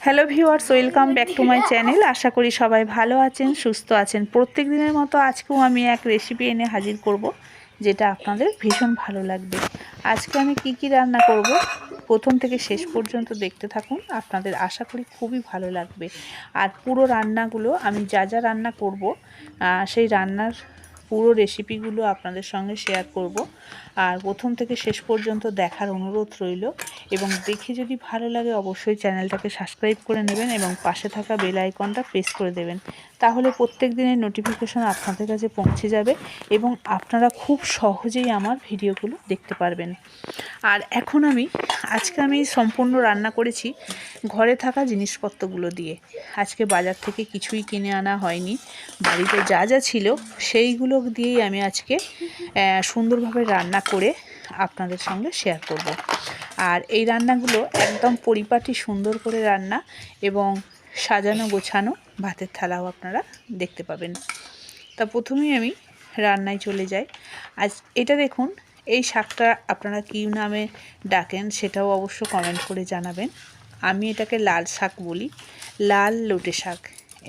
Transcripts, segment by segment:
Hello viewers welcome back to my channel আশা করি সবাই ভালো আছেন, সুস্থ আছেন। প্রত্যেক দিনের মতো আজকেও আমি এক রেসিপি এনে হাজির করব, যেটা আপনাদের ভীষণ ভালো লাগবে। আজকে আমি কি কি রান্না করব, প্রথম থেকে শেষ পর্যন্ত দেখতে থাকুন। আপনাদের আশা করি খুবই ভালো লাগবে। আর পুরো রান্নাগুলো আমি যা যা রান্না করব সেই রান্নার পুরো রেসিপিগুলো আপনাদের সঙ্গে শেয়ার করব। আর প্রথম থেকে শেষ পর্যন্ত দেখার অনুরোধ রইল। এবং দেখে যদি ভালো লাগে, অবশ্যই চ্যানেলটাকে সাবস্ক্রাইব করে নেবেন এবং পাশে থাকা বেল আইকনটা প্রেস করে দেবেন। তাহলে প্রত্যেক দিনের নোটিফিকেশন আপনাদের কাছে পৌঁছে যাবে এবং আপনারা খুব সহজেই আমার ভিডিওগুলো দেখতে পারবেন। আর এখন আমি, আজকে আমি সম্পূর্ণ রান্না করেছি ঘরে থাকা জিনিসপত্রগুলো দিয়ে। আজকে বাজার থেকে কিছুই কিনে আনা হয়নি। বাড়িতে যা যা ছিল সেইগুলো দিয়েই আমি আজকে সুন্দরভাবে রান্না করে আপনাদের সঙ্গে শেয়ার করব। আর এই রান্নাগুলো একদম পরিপাটি সুন্দর করে রান্না এবং সাজানো গোছানো ভাতের থালাও আপনারা দেখতে পাবেন। তা প্রথমেই আমি রান্নায় চলে যাই। আজ এটা দেখুন, এই শাকটা আপনারা কী নামে ডাকেন সেটাও অবশ্য কমেন্ট করে জানাবেন। আমি এটাকে লাল শাক বলি, লাল লোটে শাক।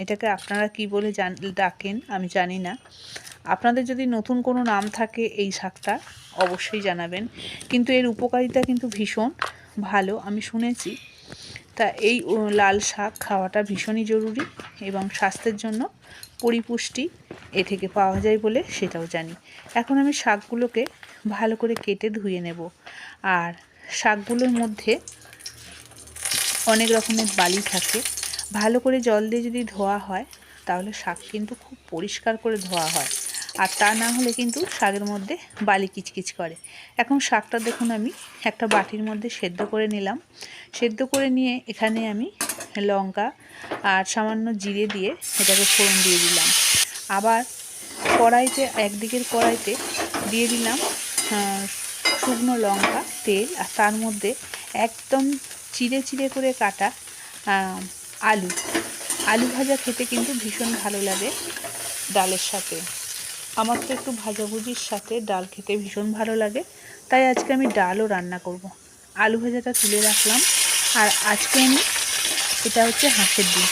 এটাকে আপনারা কি বলে ডাকেন আমি জানি না। আপনাদের যদি নতুন কোনো নাম থাকে এই শাকটা, অবশ্যই জানাবেন। কিন্তু এর উপকারিতা কিন্তু ভীষণ ভালো, আমি শুনেছি। তা এই লাল শাক খাওয়াটা ভীষণই জরুরি এবং স্বাস্থ্যের জন্য পরিপুষ্টি এ থেকে পাওয়া যায় বলে সেটাও জানি। এখন আমি শাকগুলোকে ভালো করে কেটে ধুয়ে নেব। আর শাকগুলোর মধ্যে অনেক রকমের বালি থাকে। ভালো করে জল দিয়ে যদি ধোয়া হয়, তাহলে শাক কিন্তু খুব পরিষ্কার করে ধোয়া হয়। আর তা না হলে কিন্তু শাকের মধ্যে বালি কিচকিচ করে। এখন শাকটা দেখুন আমি একটা বাটির মধ্যে সেদ্ধ করে নিলাম। সেদ্ধ করে নিয়ে এখানে আমি লঙ্কা আর সামান্য জিরে দিয়ে এটাকে ফোড়ন দিয়ে দিলাম। আবার কড়াইতে, একদিকের কড়াইতে দিয়ে দিলাম শুকনো লঙ্কা, তেল আর তার মধ্যে একদম চিড়ে চিড়ে করে কাটা আলু। আলু ভাজা খেতে কিন্তু ভীষণ ভালো লাগে ডালের সাথে। আমার তো একটু ভাজাভুজির সাথে ডাল খেতে ভীষণ ভালো লাগে, তাই আজকে আমি ডালও রান্না করব। আলু ভাজাটা তুলে রাখলাম, আর আজকে আমি এটা হচ্ছে হাঁসের ডিম।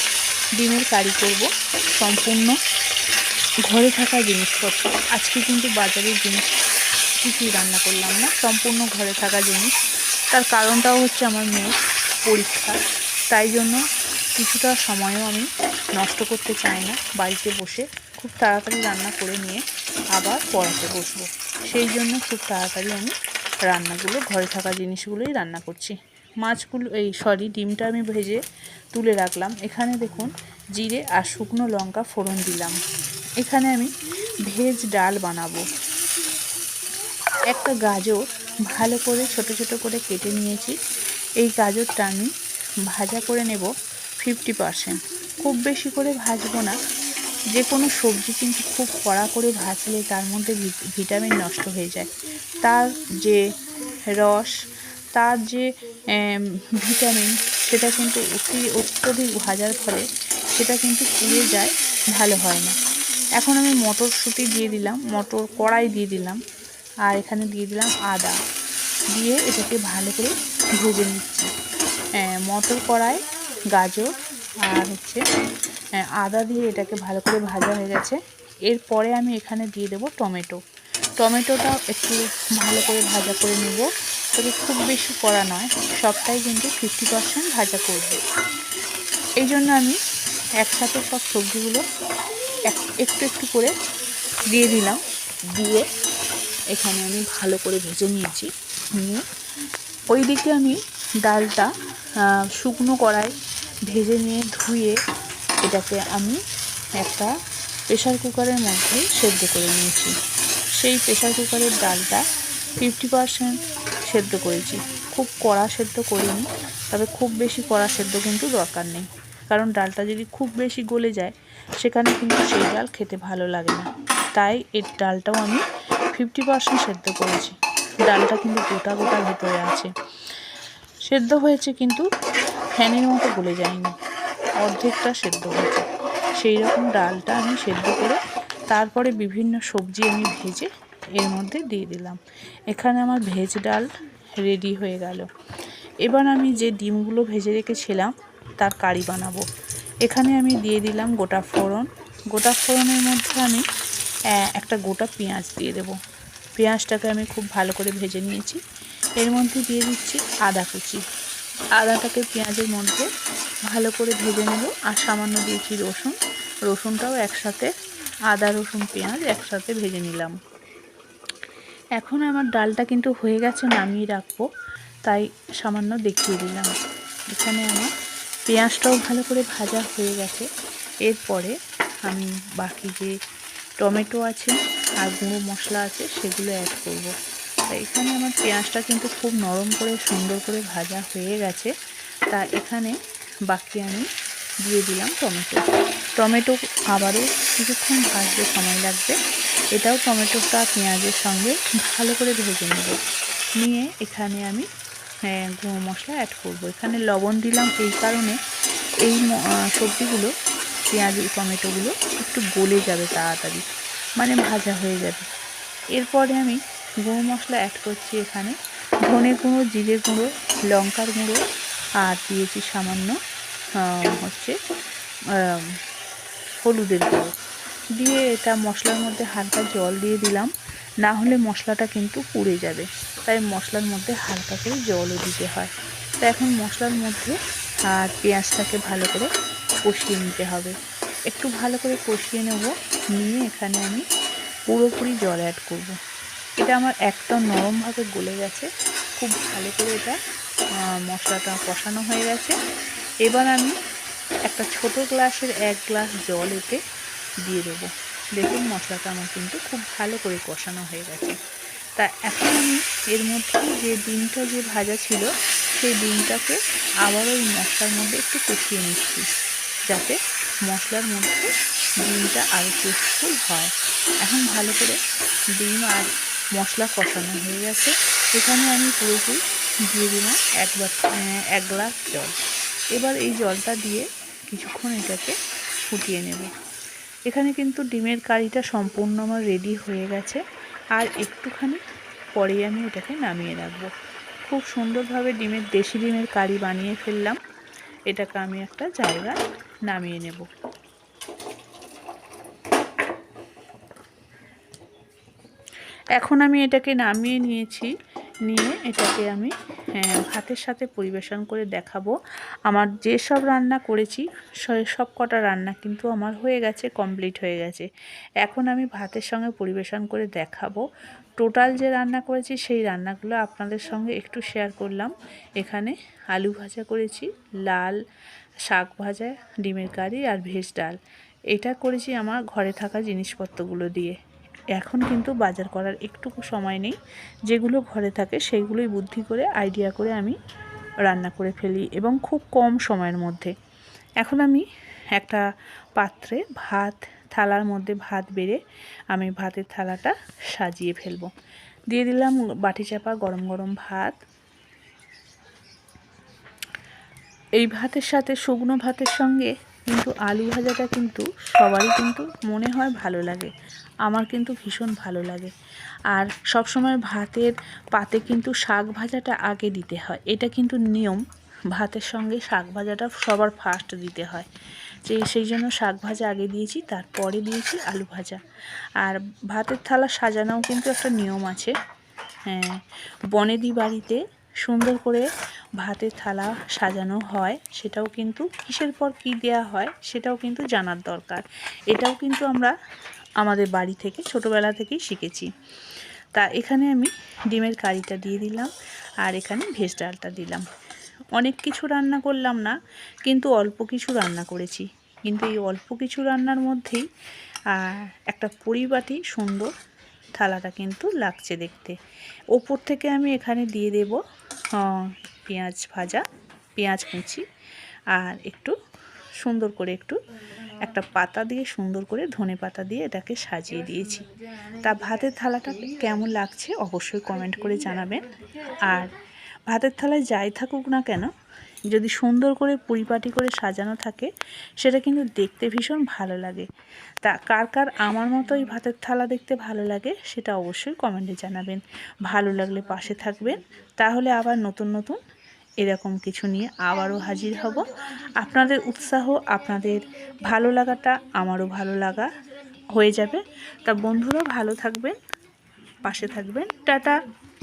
ডিমের কারি করব সম্পূর্ণ। ঘরে থাকা জিনিসপত্র। আজকে কিন্তু বাজারের জিনিস কিছুই রান্না করলাম না, সম্পূর্ণ ঘরে থাকা জিনিস। তার কারণটাও হচ্ছে আমার মেয়ের পরীক্ষা, তাই জন্য কিছুটা সময়ও আমি নষ্ট করতে চাই না বাড়িতে বসে। খুব তাড়াতাড়ি রান্না করে নিয়ে আবার পড়াতে বসবো। সেই জন্য খুব তাড়াতাড়ি আমি রান্নাগুলো, ঘরে থাকা জিনিসগুলোই রান্না করছি। মাছগুলো, এই সরি, ডিমটা আমি ভেজে তুলে রাখলাম। এখানে দেখুন, জিরে আর শুকনো লঙ্কা ফোড়ন দিলাম। এখানে আমি ভেজ ডাল বানাবো। একটা গাজর ভালো করে, ছোট ছোট করে কেটে নিয়েছি। এই গাজরটা আমি ভাজা করে নেব ফিফটি পারসেন্ট। খুব বেশি করে ভাজবো না যে কোনো সবজি কিন্তু খুব কড়া করে ভাজলে তার মধ্যে ভিটামিন নষ্ট হয়ে যায়। তার যে রস, তার যে ভিটামিন, সেটা কিন্তু অতি অত্যধিক ভাজার ফলে সেটা কিন্তু পুড়ে যায়, ভালো হয় না। এখন আমি মটরশুঁটি দিয়ে দিলাম, মটর কড়াই দিয়ে দিলাম, আর এখানে দিয়ে দিলাম আদা। দিয়ে এটাকে ভালো করে ভেজে নিচ্ছি। মটর কড়াই, গাজর, আর হচ্ছে আদা দিয়ে এটাকে ভালো করে ভাজা হয়ে গেছে। এরপরে আমি এখানে দিয়ে দেবো টমেটো। টমেটোটা একটু ভালো করে ভাজা করে নেব। তবে খুব বেশি করা নয়, সবটাই কিন্তু ফিফটি পার্সেন্ট ভাজা করব। এই জন্য আমি একসাথে সব সবজিগুলো এক- একটু একটু করে দিয়ে দিলাম। দিয়ে এখানে আমি ভালো করে ভেজে নিয়েছি। নিয়ে ওই দিকে আমি ডালটা শুকনো কড়াই ভেজে নিয়ে ধুয়ে এটাকে আমি একটা প্রেশার কুকারের মধ্যে সেদ্ধ করে নিয়েছি। সেই প্রেশার কুকারের ডালটা ফিফটি পারসেন্ট সেদ্ধ করেছি। খুব কড়া সেদ্ধ করিনি, তবে খুব বেশি কড়া সেদ্ধ কিন্তু দরকার নেই। কারণ ডালটা যদি খুব বেশি গলে যায়, সেখানে কিন্তু সেই ডাল খেতে ভালো লাগে না। তাই এর ডালটাও আমি ফিফটি পারসেন্ট সেদ্ধ করেছি। ডালটা কিন্তু গোটা গোটা ভেতরে আছে। সেদ্ধ হয়েছে কিন্তু ফ্যানের মতো গলে যায়নি। অর্ধেকটা সেদ্ধ হয়েছে। সেই রকম ডালটা আমি সেদ্ধ করে তারপরে বিভিন্ন সবজি আমি ভেজে এর মধ্যে দিয়ে দিলাম। এখানে আমার ভেজ ডাল রেডি হয়ে গেল। এবার আমি যে ডিমগুলো ভেজে রেখেছিলাম তার কারি বানাবো। এখানে আমি দিয়ে দিলাম গোটা ফোড়ন। গোটা ফোড়নের মধ্যে আমি একটা গোটা পেঁয়াজ দিয়ে দেবো। পেঁয়াজটাকে আমি খুব ভালো করে ভেজে নিয়েছি। এর মধ্যে দিয়ে দিচ্ছি আদা কুচি। আদাটাকে পেঁয়াজের মধ্যে ভালো করে ভেজে নেব আর সামান্য দিয়েছি রসুন। রসুনটাও একসাথে, আদা, রসুন, পেঁয়াজ একসাথে ভেজে নিলাম। এখন আমার ডালটা কিন্তু হয়ে গেছে, নামিয়ে রাখব, তাই সামান্য দেখিয়ে দিলাম। এখানে আমার পেঁয়াজটাও ভালো করে ভাজা হয়ে গেছে। এরপরে আমি বাকি যে টমেটো আছে আর গুঁড়ো মশলা আছে, সেগুলো অ্যাড করব। তা এখানে আমার পেঁয়াজটা কিন্তু খুব নরম করে, সুন্দর করে ভাজা হয়ে গেছে। তা এখানে বাকি আমি দিয়ে দিলাম টমেটো। টমেটো আবারও কিছুক্ষণ ভাজতে সময় লাগবে। এটাও টমেটোটা পেঁয়াজের সঙ্গে ভালো করে ভেজে নেব। নিয়ে এখানে আমি গুঁড়ো মশলা অ্যাড করব। এখানে লবণ দিলাম এই কারণে এই সবজিগুলো, পেঁয়াজ টমেটোগুলো একটু গলে যাবে তাড়াতাড়ি। মানে ভাজা হয়ে যাবে। এরপরে আমি গুঁড়ো মশলা অ্যাড করছি এখানে। ধনে গুঁড়ো, জিরে গুঁড়ো, লঙ্কার গুঁড়ো আর দিয়েছি সামান্য হচ্ছে হলুদের গুঁড়ো। দিয়ে এটা মশলার মধ্যে হালকা জল দিয়ে দিলাম। না হলে মশলাটা কিন্তু পুড়ে যাবে। তাই মশলার মধ্যে হালকা করে জলও দিতে হয়। তো এখন মশলার মধ্যে, আর পেঁয়াজটাকে ভালো করে কষিয়ে নিতে হবে। একটু ভালো করে কষিয়ে নেব। নিয়ে এখানে আমি পুরোপুরি জল অ্যাড করব। এটা আমার একটা নরমভাবে গলে গেছে। খুব ভালো করে এটা মশলাটা কষানো হয়ে গেছে। এবার আমি একটা ছোট গ্লাসের এক গ্লাস জল এতে দিয়ে দেবো। দেখুন মশলাটা আমার কিন্তু খুব ভালো করে কষানো হয়ে গেছে। তা এখন আমি এর মধ্যে যে ডিমটা যে ভাজা ছিল, সেই ডিমটাকে আবার ওই মশলার মধ্যে একটু কষিয়ে নিচ্ছি, যাতে মশলার মধ্যে ডিমটা আরও টেস্টফুল হয়। এখন ভালো করে ডিম আর মশলা কষানো হয়ে গেছে। এখানে আমি পুরোপুরি দিয়ে দিলাম একবার এক গ্লাস জল। এবার এই জলটা দিয়ে কিছুক্ষণ এটাকে ফুটিয়ে নেব। এখানে কিন্তু ডিমের কারিটা সম্পূর্ণ আমার রেডি হয়ে গেছে। আর একটুখানি পরেই আমি এটাকে নামিয়ে রাখব। খুব সুন্দরভাবে ডিমের, দেশি ডিমের কারি বানিয়ে ফেললাম। এটাকে আমি একটা জায়গায় নামিয়ে নেব। এখন আমি এটাকে নামিয়ে নিয়েছি। নিয়ে এটাকে আমি ভাতের সাথে পরিবেশন করে দেখাবো। আমার যেসব রান্না করেছি সব কটা রান্না কিন্তু আমার হয়ে গেছে কমপ্লিট হয়ে গেছে। এখন আমি ভাতের সঙ্গে পরিবেশন করে দেখাবো। টোটাল যে রান্না করেছি, সেই রান্নাগুলো আপনাদের সঙ্গে একটু শেয়ার করলাম। এখানে আলু ভাজা করেছি, লাল শাক ভাজা, ডিমের কারি আর ভেজ ডাল। এটা করেছি আমার ঘরে থাকা জিনিসপত্রগুলো দিয়ে। এখন কিন্তু বাজার করার একটুকু সময় নেই। যেগুলো ঘরে থাকে সেইগুলোই বুদ্ধি করে আইডিয়া করে আমি রান্না করে ফেলি এবং খুব কম সময়ের মধ্যে। এখন আমি একটা পাত্রে ভাত, থালার মধ্যে ভাত বেড়ে আমি ভাতের থালাটা সাজিয়ে ফেলব। দিয়ে দিলাম বাটি চাপা গরম গরম ভাত। এই ভাতের সাথে শুকনো ভাতের সঙ্গে কিন্তু আলু ভাজাটা কিন্তু সবারই কিন্তু মনে হয় ভালো লাগে। আমার কিন্তু ভীষণ ভালো লাগে। আর সব সময় ভাতের পাতে কিন্তু শাক ভাজাটা আগে দিতে হয়। এটা কিন্তু নিয়ম। ভাতের সঙ্গে শাক ভাজাটা সবার ফার্স্ট দিতে হয়। যে সেই জন্য শাক ভাজা আগে দিয়েছি, তারপরে দিয়েছি আলু ভাজা। আর ভাতের থালা সাজানোও কিন্তু একটা নিয়ম আছে। হ্যাঁ বনেদি বাড়িতে সুন্দর করে ভাতের থালা সাজানো হয়, সেটাও কিন্তু কিসের পর কী দেয়া হয়, সেটাও কিন্তু জানার দরকার। এটাও কিন্তু আমরা আমাদের বাড়ি থেকে, ছোটোবেলা থেকেই শিখেছি। তা এখানে আমি ডিমের কারিটা দিয়ে দিলাম আর এখানে ভেজ ডালটা দিলাম। অনেক কিছু রান্না করলাম না, কিন্তু অল্প কিছু রান্না করেছি। কিন্তু এই অল্প কিছু রান্নার মধ্যেই একটা পরিপাটি সুন্দর থালাটা কিন্তু লাগছে দেখতে। ওপর থেকে আমি এখানে দিয়ে দেব পেঁয়াজ ভাজা, পেঁয়াজ কুচি আর একটু সুন্দর করে একটু একটা পাতা দিয়ে সুন্দর করে ধনে পাতা দিয়ে এটাকে সাজিয়ে দিয়েছি। তা ভাতের থালাটা কেমন লাগছে অবশ্যই কমেন্ট করে জানাবেন। আর ভাতের থালায় যাই থাকুক না কেন যদি সুন্দর করে পরিপাটি করে সাজানো থাকে, সেটা কিন্তু দেখতে ভীষণ ভালো লাগে। তা কার কার আমার মতো এই ভাতের থালা দেখতে ভালো লাগে, সেটা অবশ্যই কমেন্টে জানাবেন। ভালো লাগলে পাশে থাকবেন। তাহলে আবার নতুন নতুন এরকম কিছু নিয়ে আবারও হাজির হব। আপনাদের উৎসাহ, আপনাদের ভালো লাগাটা আমারও ভালো লাগা হয়ে যাবে। তা বন্ধুরা ভালো থাকবেন, পাশে থাকবেন। টাটা!